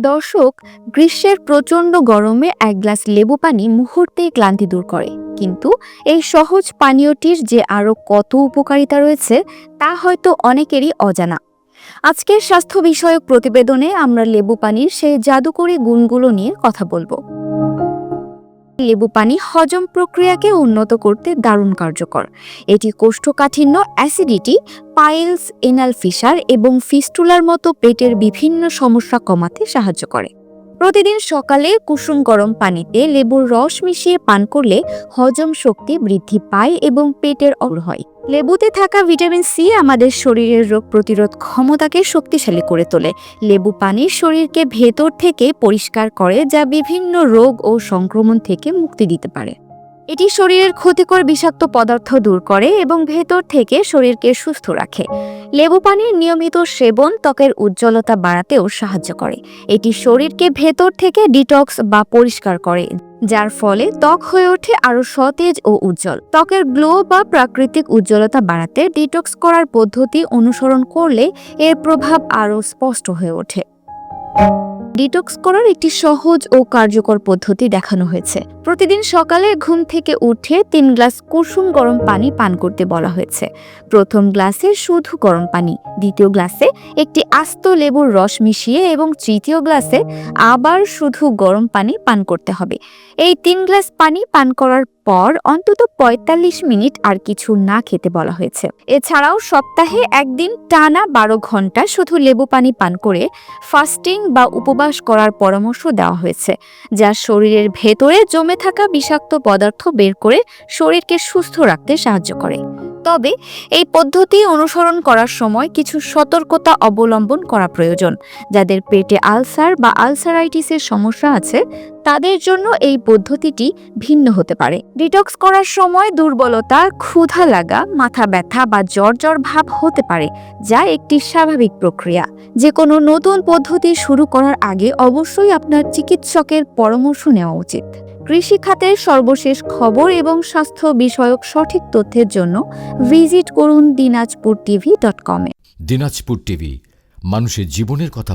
দর্শক, গ্রীষ্মের প্রচণ্ড গরমে এক গ্লাস লেবু পানি মুহূর্তেই ক্লান্তি দূর করে। কিন্তু এই সহজ পানীয়টির যে আরও কত উপকারিতা রয়েছে, তা হয়তো অনেকেরই অজানা। আজকের স্বাস্থ্য বিষয়ক প্রতিবেদনে আমরা লেবু পানির সেই জাদুকরী গুণগুলো নিয়ে কথা বলব। লেবু পানি হজম প্রক্রিয়াকে উন্নত করতে দারুণ কার্যকর। এটি কোষ্ঠকাঠিন্য, অ্যাসিডিটি, পাইলস, এনাল ফিসার এবং ফিস্টুলার মতো পেটের বিভিন্ন সমস্যা কমাতে সাহায্য করে। প্রতিদিন সকালে কুসুম গরম পানিতে লেবুর রস মিশিয়ে পান করলে হজম শক্তি বৃদ্ধি পায় এবং পেটের অর হয়। লেবুতে থাকা ভিটামিন সি আমাদের শরীরের রোগ প্রতিরোধ ক্ষমতাকে শক্তিশালী করে তোলে। লেবু পানি শরীরকে ভেতর থেকে পরিষ্কার করে যা বিভিন্ন রোগ ও সংক্রমণ থেকে মুক্তি দিতে পারে। এটি শরীরের ক্ষতিকর বিষাক্ত পদার্থ দূর করে এবং ভেতর থেকে শরীরকে সুস্থ রাখে। লেবু পানির নিয়মিত সেবন ত্বকের উজ্জ্বলতা বাড়াতেও সাহায্য করে। এটি শরীরকে ভেতর থেকে ডিটক্স বা পরিষ্কার করে, যার ফলে ত্বক হয়ে ওঠে আরও সতেজ ও উজ্জ্বল। ত্বকের গ্লো বা প্রাকৃতিক উজ্জ্বলতা বাড়াতে ডিটক্স করার পদ্ধতি অনুসরণ করলে এর প্রভাব আরও স্পষ্ট হয়ে ওঠে। ডিটক্স করার একটি সহজ ও কার্যকর পদ্ধতি দেখানো হয়েছে। প্রতিদিন সকালে ঘুম থেকে উঠে তিন গ্লাস কুসুম গরম পানি পান করতে বলা হয়েছে। প্রথম গ্লাসে শুধু গরম পানি, দ্বিতীয় গ্লাসে একটি আস্ত লেবুর রস মিশিয়ে এবং তৃতীয় গ্লাসে আবার শুধু গরম পানি পান করতে হবে। এই তিন গ্লাস পানি পান করার পর অন্তত ৪৫ মিনিট আর কিছু না খেতে বলা হয়েছে। এছাড়াও সপ্তাহে একদিন টানা বারো ঘণ্টা শুধু লেবু পানি পান করে ফাস্টিং বা উপবাস করার পরামর্শ দেওয়া হয়েছে, যা শরীরের ভেতরে জমে থাকা বিষাক্ত পদার্থ বের করে শরীরকে সুস্থ রাখতে সাহায্য করে। তবে এই পদ্ধতি অনুসরণ করার সময় কিছু সতর্কতা অবলম্বন করা প্রয়োজন। যাদের পেটে আলসার বা আলসারাইটিসের সমস্যা আছে, তাদের জন্য এই পদ্ধতিটি ভিন্ন হতে পারে। ডিটক্স করার সময় দুর্বলতা ক্ষুধা লাগা, মাথা ব্যথা বা জ্বর জ্বর ভাব হতে পারে, যা একটি স্বাভাবিক প্রক্রিয়া। যে কোনো নতুন পদ্ধতি শুরু করার আগে অবশ্যই আপনার চিকিৎসকের পরামর্শ নেওয়া উচিত। কৃষি খাতের সর্বশেষ খবর এবং স্বাস্থ্য বিষয়ক সঠিক তথ্যের জন্য ভিজিট করুন দিনাজপুর টিভি ডট কমে। দিনাজপুর টিভি, মানুষের জীবনের কথা